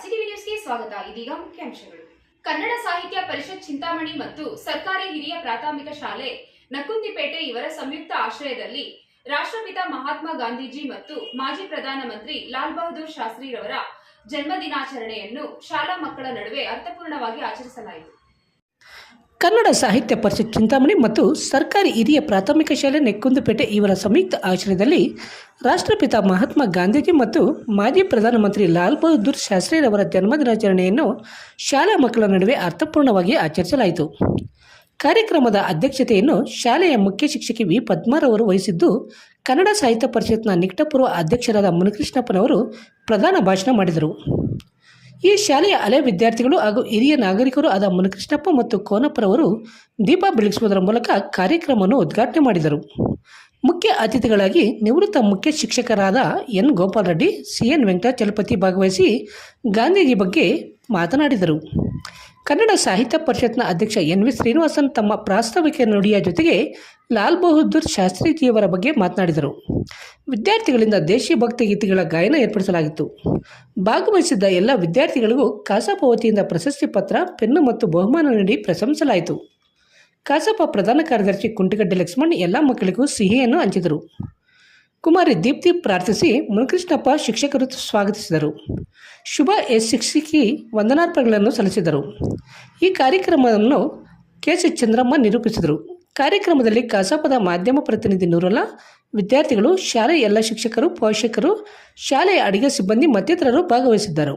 ಸ್ವಾಗತ. ಇದೀಗ ಮುಖ್ಯಾಂಶಗಳು. ಕನ್ನಡ ಸಾಹಿತ್ಯ ಪರಿಷತ್ ಚಿಂತಾಮಣಿ ಮತ್ತು ಸರ್ಕಾರಿ ಹಿರಿಯ ಪ್ರಾಥಮಿಕ ಶಾಲೆ ನಕುಂದಿಪೇಟೆ ಇವರ ಸಂಯುಕ್ತ ಆಶ್ರಯದಲ್ಲಿ ರಾಷ್ಟ್ರಪಿತ ಮಹಾತ್ಮ ಗಾಂಧೀಜಿ ಮತ್ತು ಮಾಜಿ ಪ್ರಧಾನಮಂತ್ರಿ ಲಾಲ್ ಬಹದ್ದೂರ್ ಶಾಸ್ತ್ರಿರವರ ಜನ್ಮದಿನಾಚರಣೆಯನ್ನು ಶಾಲಾ ಮಕ್ಕಳ ನಡುವೆ ಅರ್ಥಪೂರ್ಣವಾಗಿ ಆಚರಿಸಲಾಯಿತು. ಕನ್ನಡ ಸಾಹಿತ್ಯ ಪರಿಷತ್ ಚಿಂತಾಮಣಿ ಮತ್ತು ಸರ್ಕಾರಿ ಹಿರಿಯ ಪ್ರಾಥಮಿಕ ಶಾಲೆ ನೆಕ್ಕುಂದುಪೇಟೆ ಇವರ ಸಂಯುಕ್ತ ಆಶ್ರಯದಲ್ಲಿ ರಾಷ್ಟ್ರಪಿತ ಮಹಾತ್ಮ ಗಾಂಧೀಜಿ ಮತ್ತು ಮಾಜಿ ಪ್ರಧಾನಮಂತ್ರಿ ಲಾಲ್ ಬಹದ್ದೂರ್ ಶಾಸ್ತ್ರಿರವರ ಜನ್ಮದಿನಾಚರಣೆಯನ್ನು ಶಾಲಾ ಮಕ್ಕಳ ನಡುವೆ ಅರ್ಥಪೂರ್ಣವಾಗಿ ಆಚರಿಸಲಾಯಿತು. ಕಾರ್ಯಕ್ರಮದ ಅಧ್ಯಕ್ಷತೆಯನ್ನು ಶಾಲೆಯ ಮುಖ್ಯ ಶಿಕ್ಷಕಿ ವಿ. ಪದ್ಮಾರವರು ವಹಿಸಿದ್ದು, ಕನ್ನಡ ಸಾಹಿತ್ಯ ಪರಿಷತ್ನ ನಿಕಟಪೂರ್ವ ಅಧ್ಯಕ್ಷರಾದ ಮುನಿಕೃಷ್ಣಪ್ಪನವರು ಪ್ರಧಾನ ಭಾಷಣ ಮಾಡಿದರು. ಈ ಶಾಲೆಯ ಹಳೆ ವಿದ್ಯಾರ್ಥಿಗಳು ಹಾಗೂ ಹಿರಿಯ ನಾಗರಿಕರು ಆದ ಮುನಿಕೃಷ್ಣಪ್ಪ ಮತ್ತು ಕೋನಪ್ಪರವರು ದೀಪ ಬೆಳಗಿಸುವುದರ ಮೂಲಕ ಕಾರ್ಯಕ್ರಮವನ್ನು ಉದ್ಘಾಟನೆ ಮಾಡಿದರು. ಮುಖ್ಯ ಅತಿಥಿಗಳಾಗಿ ನಿವೃತ್ತ ಮುಖ್ಯ ಶಿಕ್ಷಕರಾದ N Gopal Reddy, C N Venkatachalapathi ಭಾಗವಹಿಸಿ ಗಾಂಧೀಜಿ ಬಗ್ಗೆ ಮಾತನಾಡಿದರು. ಕನ್ನಡ ಸಾಹಿತ್ಯ ಪರಿಷತ್ನ ಅಧ್ಯಕ್ಷ ಎನ್ ವಿ ಶ್ರೀನಿವಾಸನ್ ತಮ್ಮ ಪ್ರಾಸ್ತಾವಿಕ ನುಡಿಯ ಜೊತೆಗೆ ಲಾಲ್ ಬಹದ್ದೂರ್ ಶಾಸ್ತ್ರಿಜಿಯವರ ಬಗ್ಗೆ ಮಾತನಾಡಿದರು. ವಿದ್ಯಾರ್ಥಿಗಳಿಂದ ದೇಶೀಯ ಭಕ್ತಿ ಗೀತೆಗಳ ಗಾಯನ ಏರ್ಪಡಿಸಲಾಗಿತ್ತು. ಭಾಗವಹಿಸಿದ್ದ ಎಲ್ಲ ವಿದ್ಯಾರ್ಥಿಗಳಿಗೂ ಕಸಾಪ ವತಿಯಿಂದ ಪ್ರಶಸ್ತಿ ಪತ್ರ, ಪೆನ್ನು ಮತ್ತು ಬಹುಮಾನ ನೀಡಿ ಪ್ರಶಂಸಲಾಯಿತು. ಕಸಾಪ ಪ್ರಧಾನ ಕಾರ್ಯದರ್ಶಿ ಕುಂಟಿಗಡ್ಡೆ ಲಕ್ಷ್ಮಣ್ ಎಲ್ಲ ಮಕ್ಕಳಿಗೂ ಸಿಹಿಯನ್ನು ಹಂಚಿದರು. ಕುಮಾರಿ ದೀಪ್ತಿ ಪ್ರಾರ್ಥಿಸಿ ಮುನಿಕೃಷ್ಣಪ್ಪ ಶಿಕ್ಷಕರು ಸ್ವಾಗತಿಸಿದರು. ಶುಭ ಎಸ್ ಶಿಕ್ಷಕಿ ವಂದನಾರ್ಪಣೆಗಳನ್ನು ಸಲ್ಲಿಸಿದರು. ಈ ಕಾರ್ಯಕ್ರಮವನ್ನು ಕೆ ಸಿ ಚಂದ್ರಮ್ಮ ನಿರೂಪಿಸಿದರು. ಕಾರ್ಯಕ್ರಮದಲ್ಲಿ ಕಸಾಪದ ಮಾಧ್ಯಮ ಪ್ರತಿನಿಧಿ ನೂರಲ್ಲ, ವಿದ್ಯಾರ್ಥಿಗಳು ಶಾಲೆಯ ಎಲ್ಲ ಶಿಕ್ಷಕರು, ಪೋಷಕರು, ಶಾಲೆಯ ಅಡಿಗೆ ಸಿಬ್ಬಂದಿ ಮತ್ತಿತರರು ಭಾಗವಹಿಸಿದ್ದರು.